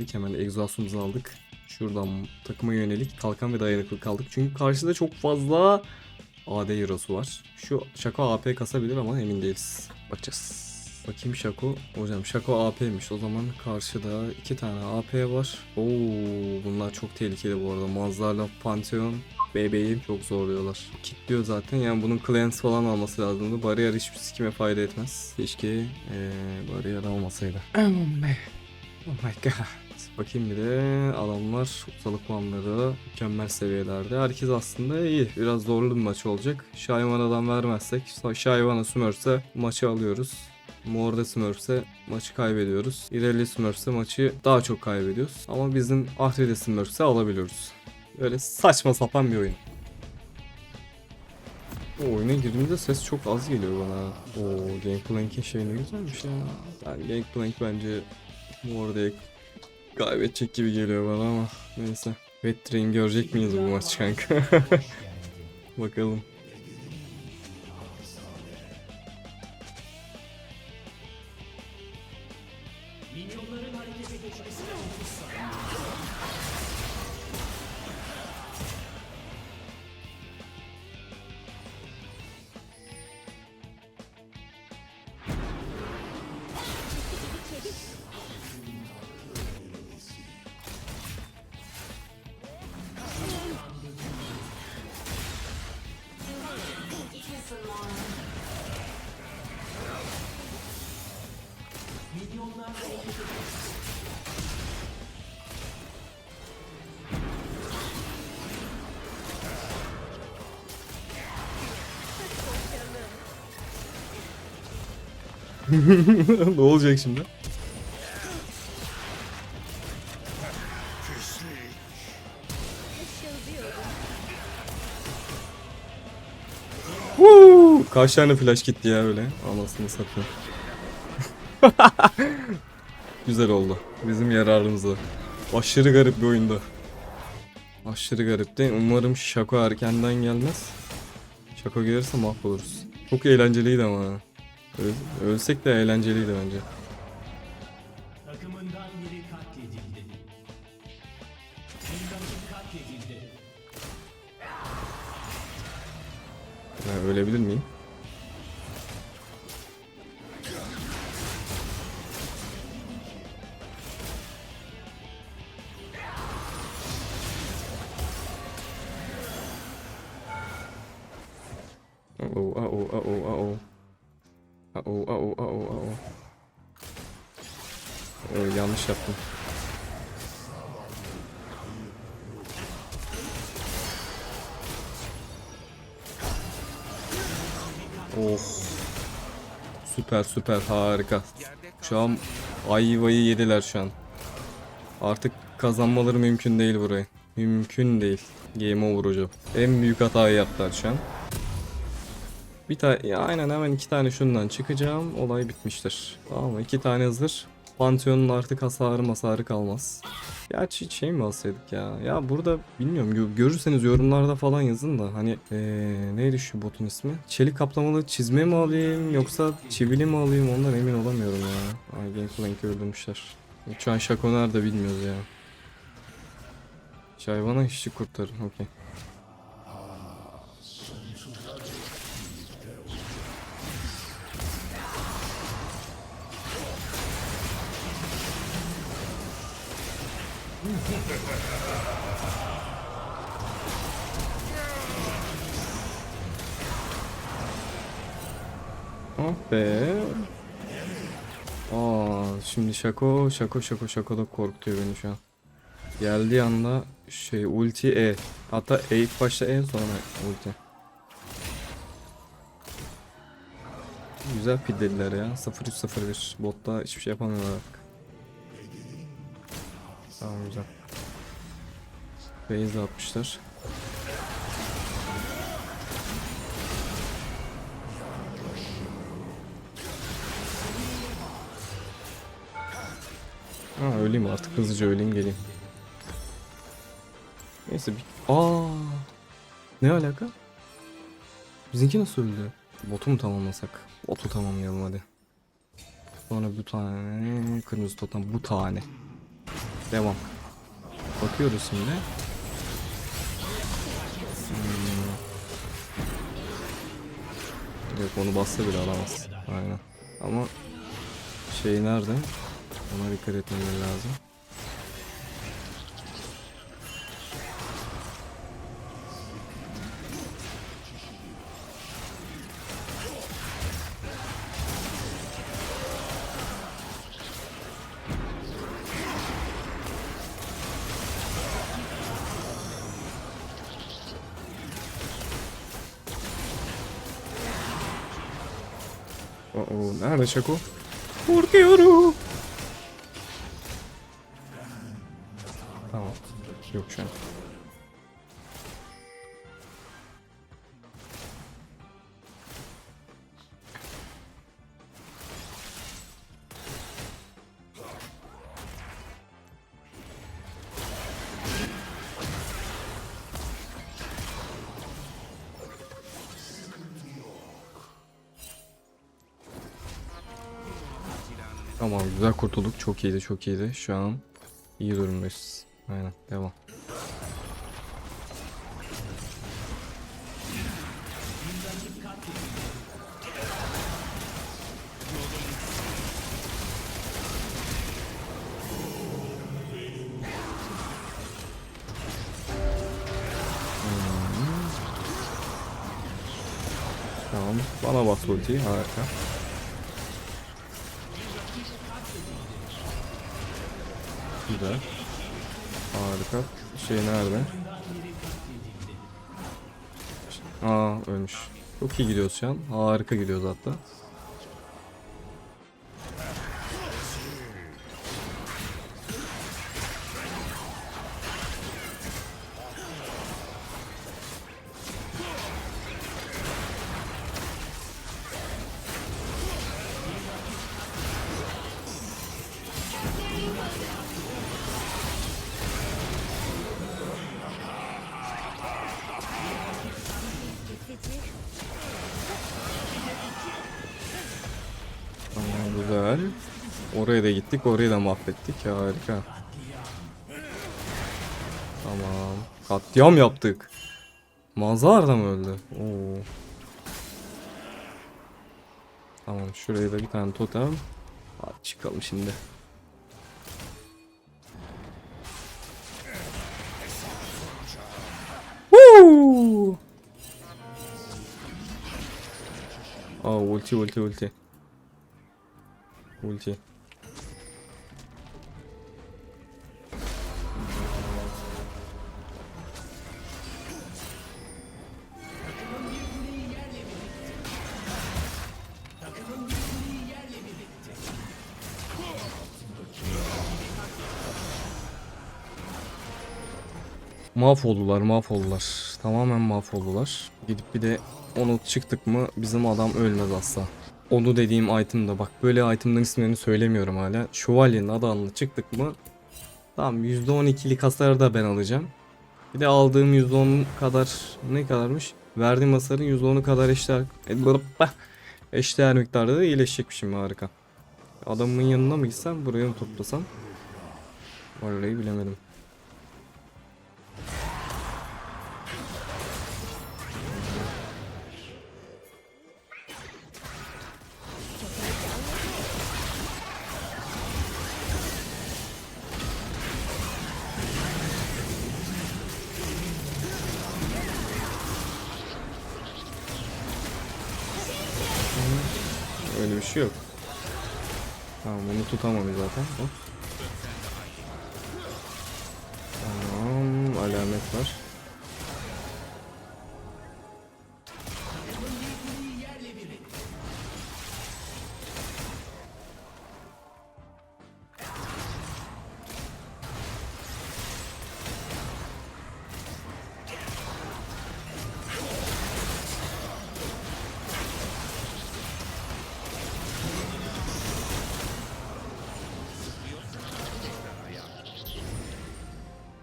dedik. Hemen egzostumuzu aldık. Şuradan takıma yönelik kalkan ve dayanıklı kaldık. Çünkü karşıda çok fazla AD Hero'su var. Şu Şako AP kasabilir ama emin değiliz. Bakacağız. Bakayım Şako. Hocam Şako AP'miş. O zaman karşıda iki tane AP var. Oo bunlar çok tehlikeli bu arada. Mazlarla Pantheon bebeği çok zorluyorlar. Kitliyor zaten. Yani bunun cleanse falan alması lazımdı. Bariyer hiçbir sikime fayda etmez. Keşke ee, bariyer almasaydı. Aman be. Oh my god. Bakayım bir de adamlar ustalık puanları mükemmel seviyelerde. Herkes aslında iyi. Biraz zorlu bir maç olacak. Şayvana'dan vermezsek Şayvana Smurfs'e maçı alıyoruz. Morda Smurfs'e maçı kaybediyoruz. İreli Smurfs'e maçı daha çok kaybediyoruz. Ama bizim Ahri'de Smurfs'e alabiliyoruz. Böyle saçma sapan bir oyun. O oyuna girdiğimde ses çok az geliyor bana. O Gangplank'in şey ne güzelmiş ya. Yani Gangplank bence Morda'ya kaybedecek gibi geliyor bana ama neyse. Wet Train görecek miyiz bu maç kanka? Bakalım. ne olacak şimdi? Woo! Kaç tane flash gitti ya öyle. Anasını satayım. Güzel oldu. Bizim yararımıza. Aşırı garip bir oyundu. Aşırı garipti. Umarım Şako erkenden gelmez. Şako gelirse mahvoluruz. Çok eğlenceliydi ama. Öl- ölsek de eğlenceliydi bence. Takımından biri katledildi. Bir rakip katledildi. Ben ölebilir miyim? Yaptım. Of. Süper süper harika. Şu an ayvayı yediler şu an. Artık kazanmaları mümkün değil burayı. Mümkün değil. Game over hocam. En büyük hatayı yaptılar şu an. Bir tane aynen hemen iki tane şundan çıkacağım. Olay bitmiştir. Tamam mı? İki tane zırh. Pantheon'un artık hasarı masarı kalmaz. Gerçi şey mi alsaydık ya? Ya burada bilmiyorum gö- görürseniz yorumlarda falan yazın da hani ee, neydi şu botun ismi? Çelik kaplamalı çizme mi alayım yoksa çivili mi alayım ondan emin olamıyorum ya. Ay Gangplank'i öldürmüşler. Şu an Şako nerede bilmiyoruz ya. Şayvana işçi kurtarın okey. Oh be. Aa, şimdi Şako, Şako, Şako, Şako da korkutuyor beni şu an. Geldiği anda şey ulti E. Hatta E ilk başta E sonra ulti. Güzel piddediler ya. 0-3-0-1. Botta hiçbir şey yapamıyorlar. Tamam güzel. Base atmışlar. Ha öleyim artık hızlıca öleyim geleyim. Neyse bir... Aa, Ne alaka? Bizimki nasıl öldü? Botu mu tamamlasak? Botu tamamlayalım hadi. Sonra bu tane kırmızı totem bu tane. Devam. Bakıyoruz şimdi. Hmm. Yok onu bassa bile alamaz. Aynen. Ama şey nerede? Ona dikkat etmeleri lazım. Oo, nerede Şako? Korkuyorum. Tamam güzel kurtulduk. Çok iyiydi çok iyiydi. Şu an iyi durumdayız. Aynen devam. Hmm. Tamam. Bana bas ultiyi. Harika. Şey nerede? Aa ölmüş. Çok iyi gidiyoruz şu an. Harika gidiyoruz hatta. Oraya da gittik. Orayı da mahvettik. Harika. Tamam. Katliam yaptık. Mazhar da mı öldü? Oo. Tamam şuraya da bir tane totem. Hadi çıkalım şimdi. Woo! Aa ulti ulti ulti. Ulti. Mahvoldular, mahvoldular. Tamamen mahvoldular. Gidip bir de onu çıktık mı bizim adam ölmez asla. Onu dediğim itemda bak böyle itemların isimlerini söylemiyorum hala. Şövalyenin adamını çıktık mı tamam %12'lik hasarı da ben alacağım. Bir de aldığım %10 kadar ne kadarmış? Verdiğim hasarın %10'u kadar eşdeğer, eşdeğer miktarda da iyileşecekmişim harika. Adamın yanına mı gitsem buraya mı toplasam? Vallahi bilemedim. Öyle bir şey yok. Tamam bunu tutamamış zaten. Hop. Tamam alamet var.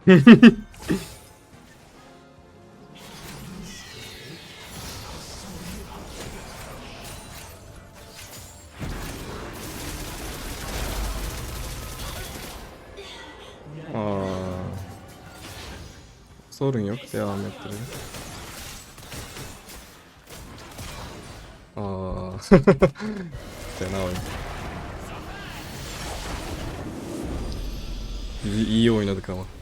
ソルンよくてアーメットでああじゃあいいいようになるかも。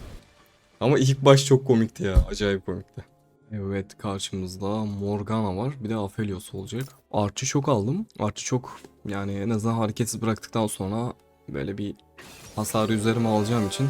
Ama ilk baş çok komikti ya. Acayip komikti. Evet karşımızda Morgana var. Bir de Aphelios olacak. Arch'ı çok aldım. Arch'ı çok yani en azından hareketsiz bıraktıktan sonra böyle bir hasarı üzerime alacağım için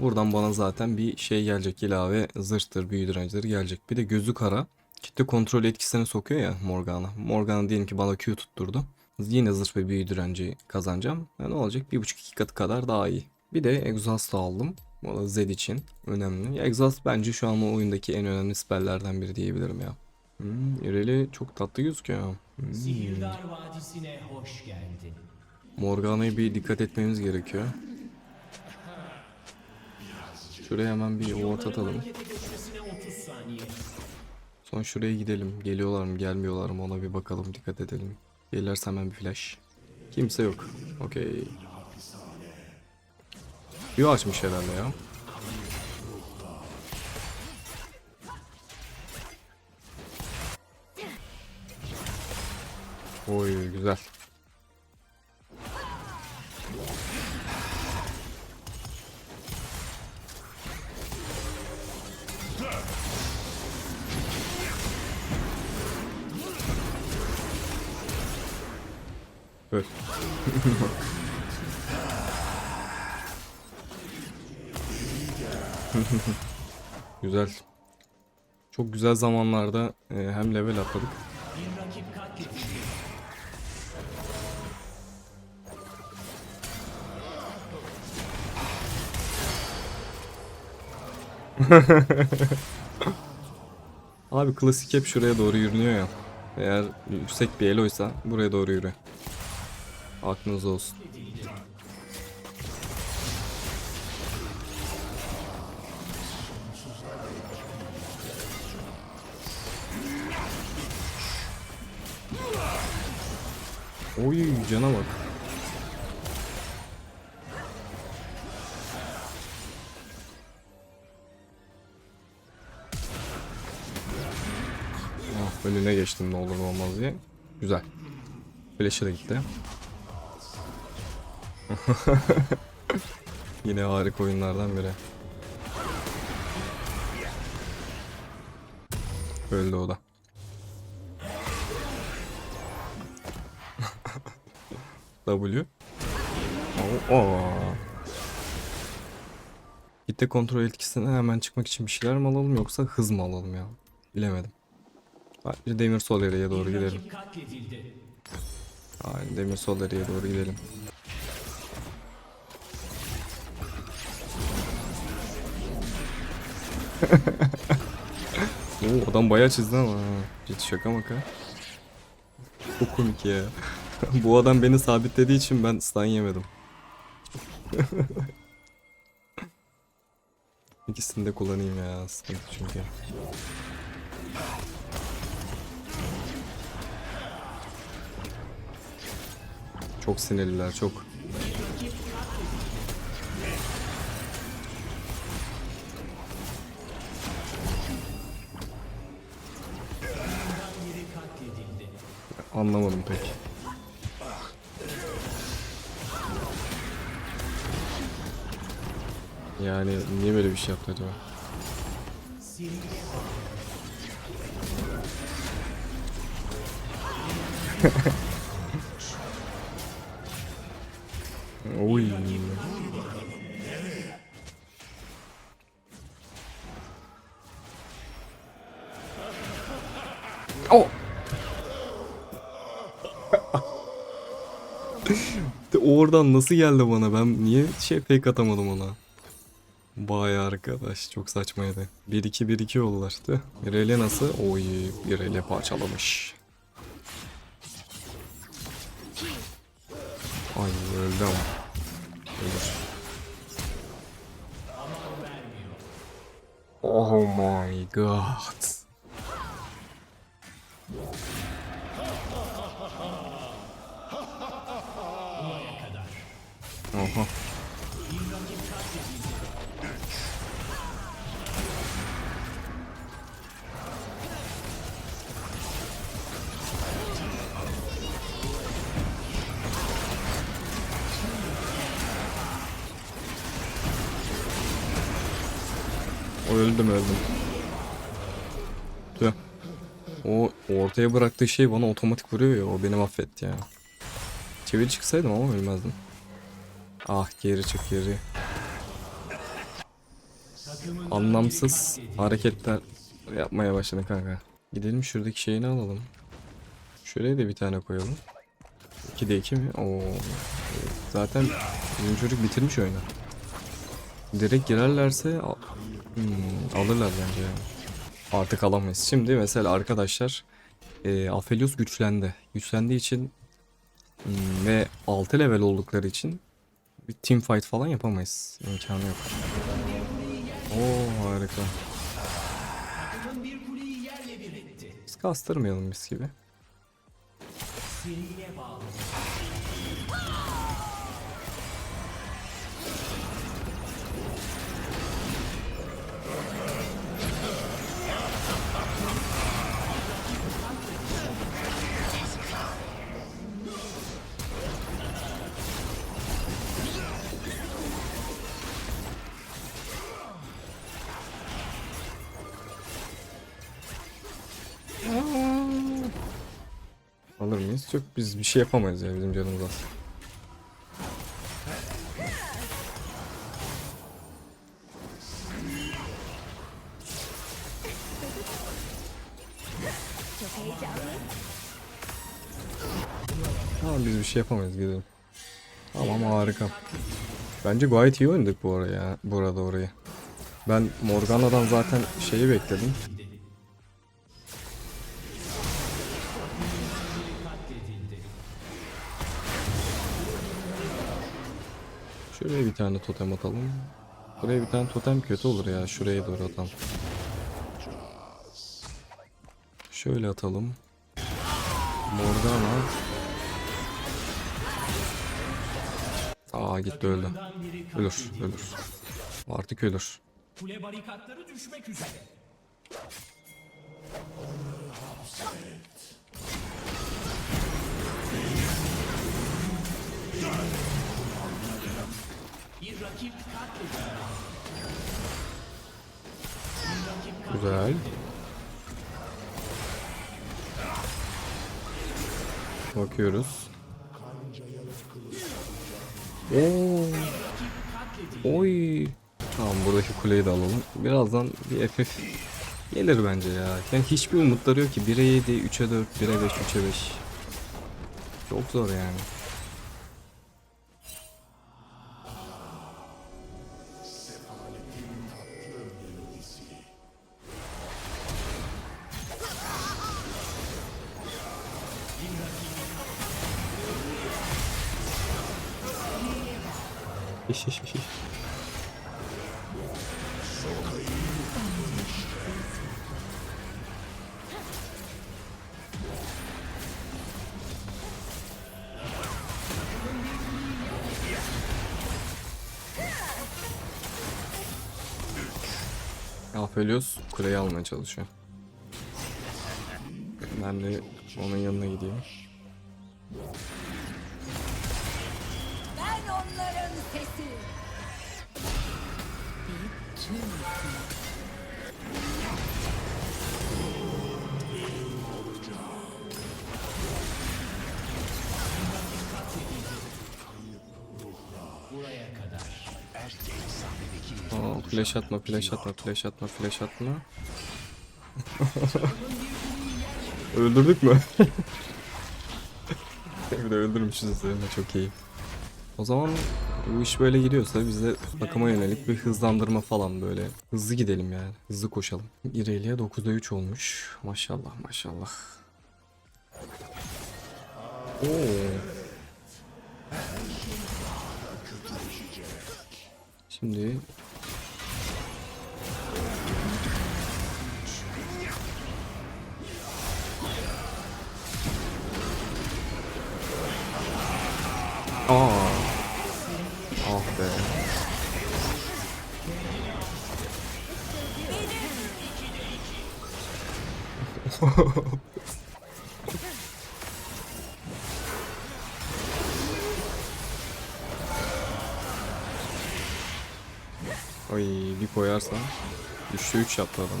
buradan bana zaten bir şey gelecek. ilave zırhtır, büyü direncileri gelecek. Bir de gözü kara. Kitle kontrol etkisine sokuyor ya Morgana. Morgana diyelim ki bana Q tutturdu. Yine zırh ve büyü direnci kazanacağım. Yani ne olacak? 1.5-2 katı kadar daha iyi. Bir de Exhaust aldım. Da Zed için önemli. Ya Exhaust bence şu an o oyundaki en önemli spelllerden biri diyebilirim ya. Hmm, Irelia çok tatlı gözüküyor. Hmm. Sihirdar Vadisi'ne hoş geldin. Morgana'ya bir dikkat etmemiz gerekiyor. Şuraya hemen bir ward atalım. Harekete geçmesine 30 saniye. Son şuraya gidelim. Geliyorlar mı gelmiyorlar mı ona bir bakalım dikkat edelim. Gelirlerse hemen bir flash. Kimse yok. Okey. Q açmış herhalde ya. Oy güzel. Öl. güzel. Çok güzel zamanlarda e, hem level atladık. Abi klasik hep şuraya doğru yürünüyor ya. Eğer yüksek bir eloysa buraya doğru yürü. Aklınız olsun. Oy cana bak. Ah, önüne geçtim ne olur olmaz diye. Güzel. Flash'ı da gitti. Yine harika oyunlardan biri. Öldü o da. W. Oo. oo. Kitle kontrol etkisinden hemen çıkmak için bir şeyler mi alalım yoksa hız mı alalım ya? Bilemedim. Bence Demir Soleri'ye doğru Bir gidelim. Aynen Demir Soleri'ye doğru gidelim. Oo, adam bayağı çizdi ama. Ciddi şaka maka. Çok komik ya. Bu adam beni sabitlediği için ben stun yemedim. İkisini de kullanayım ya sıkıntı çünkü. Çok sinirliler çok. Anlamadım pek. Yani niye böyle bir şey yaptı acaba? Oy. Oh. De oradan nasıl geldi bana? Ben niye şey fake atamadım ona? Vay arkadaş çok saçmaydı. 1-2-1-2 oldular. Tüh. Rele nasıl? Oy bir rele parçalamış. Ay öldü ama. Ölür. Oh my god. Oha. Öldüm öldüm. Tüh. O ortaya bıraktığı şey bana otomatik vuruyor ya o beni mahvetti ya. Çeviri çıksaydım ama ölmezdim. Ah geri çık geri. Anlamsız hareketler yapmaya başladı kanka. Gidelim şuradaki şeyini alalım. Şuraya da bir tane koyalım. 2'de 2 mi? Oo. Zaten bizim çocuk bitirmiş oyunu. Direkt girerlerse hmm, alırlar bence. Artık alamayız. Şimdi mesela arkadaşlar e, Aphelios güçlendi. Güçlendiği için hmm, ve 6 level oldukları için bir team fight falan yapamayız. İmkanı yok. Oo harika. Biz kastırmayalım biz gibi. Seriye bağlı. Mıyız? Çok biz bir şey yapamayız ya bizim canımız az. Tamam biz bir şey yapamayız gidelim. Tamam harika. Bence gayet iyi oynadık bu araya, burada orayı. Ben Morgana'dan zaten şeyi bekledim. Şuraya bir tane totem atalım. Buraya bir tane totem kötü olur ya. Şuraya doğru atalım. Şöyle atalım. Morgana. Aa gitti öldü. Ölür, ölür. Artık ölür. Kule barikatları düşmek üzere. Bir rakip katledildi. Bir rakip katledildi. Güzel. Bakıyoruz. Oo. Oy. Tamam buradaki kuleyi de alalım. Birazdan bir FF gelir bence ya. Yani hiçbir umutları yok ki. 1'e 7, 3'e 4, 1'e 5, 3'e 5. Çok zor yani. İş iş iş iş. Aphelios kuleyi almaya çalışıyor. Ben de onun yanına gideyim. Flash atma, flash atma, flash atma, flash atma. Öldürdük mü? bir de öldürmüşüz üzerine çok iyi. O zaman bu iş böyle gidiyorsa biz de takıma yönelik bir hızlandırma falan böyle. Hızlı gidelim yani. Hızlı koşalım. İrelia 9'da 3 olmuş. Maşallah maşallah. Oo. Şimdi Ay bir koyarsan Düştü 3 yaptı adamla.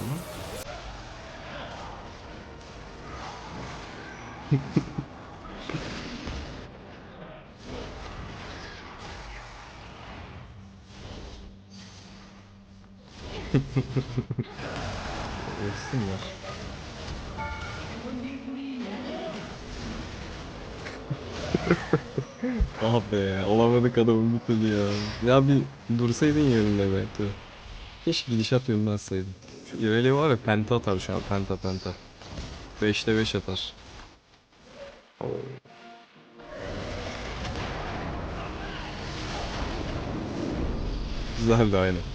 Ölsün ya. ah be olamadık adamın bir türlü ya. Ya bir dursaydın yerinde be. Tüh. Keşke gidişat yönlenseydin. İreli var ya penta atar şu an penta penta. 5'te 5 atar. Oo. Güzeldi aynen.